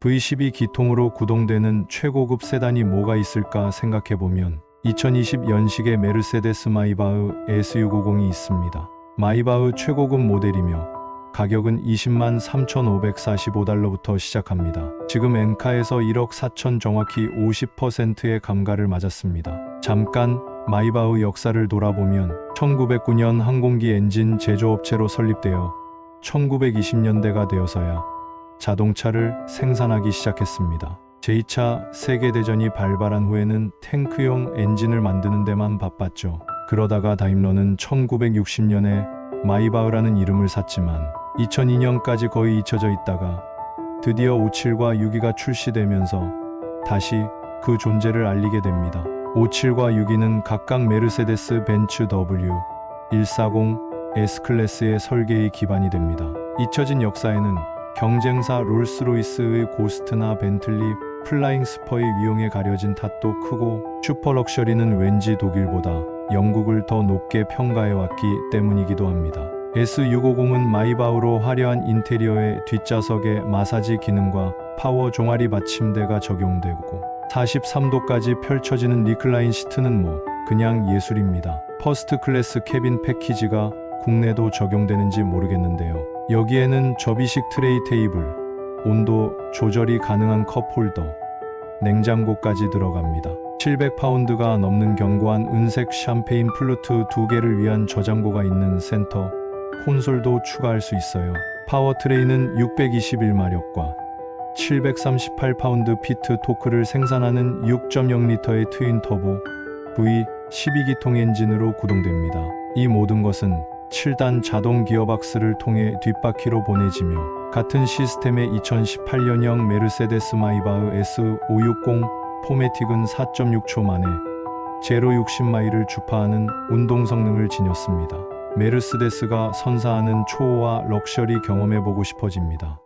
V12 기통으로 구동되는 최고급 세단이 뭐가 있을까 생각해보면 2020 연식의 메르세데스 마이바흐 S650이 있습니다. 마이바흐 최고급 모델이며 가격은 20만 3,545달러부터 시작합니다. 지금 엔카에서 1억 4천 정확히 50%의 감가를 맞았습니다. 잠깐 마이바흐 역사를 돌아보면 1909년 항공기 엔진 제조업체로 설립되어 1920년대가 되어서야 자동차를 생산하기 시작했습니다. 제2차 세계대전이 발발한 후에는 탱크용 엔진을 만드는 데만 바빴죠. 그러다가 다임러는 1960년에 마이바흐라는 이름을 샀지만 2002년까지 거의 잊혀져 있다가 드디어 57과 6기가 출시되면서 다시 그 존재를 알리게 됩니다. 57과 6기는 각각 메르세데스 벤츠 W 140 S클래스의 설계의 기반이 됩니다. 잊혀진 역사에는 경쟁사 롤스로이스의 고스트나 벤틀리, 플라잉 스퍼의 위용에 가려진 탓도 크고 슈퍼 럭셔리는 왠지 독일보다 영국을 더 높게 평가해왔기 때문이기도 합니다. S650은 마이바흐로 화려한 인테리어의 뒷좌석에 마사지 기능과 파워 종아리 받침대가 적용되고 43도까지 펼쳐지는 리클라인 시트는 뭐 그냥 예술입니다. 퍼스트 클래스 캐빈 패키지가 국내도 적용되는지 모르겠는데요. 여기에는 접이식 트레이 테이블, 온도 조절이 가능한 컵 홀더, 냉장고까지 들어갑니다. 700파운드가 넘는 견고한 은색 샴페인 플루트 두 개를 위한 저장고가 있는 센터 콘솔도 추가할 수 있어요. 파워 트레이는 621마력과 738파운드 피트 토크를 생산하는 6.0리터의 트윈 터보 V12기통 엔진으로 구동됩니다. 이 모든 것은 7단 자동 기어박스를 통해 뒷바퀴로 보내지며 같은 시스템의 2018년형 메르세데스 마이바흐 S560 포매틱은 4.6초 만에 제로 60마일을 주파하는 운동 성능을 지녔습니다. 메르세데스가 선사하는 초호화 럭셔리 경험해보고 싶어집니다.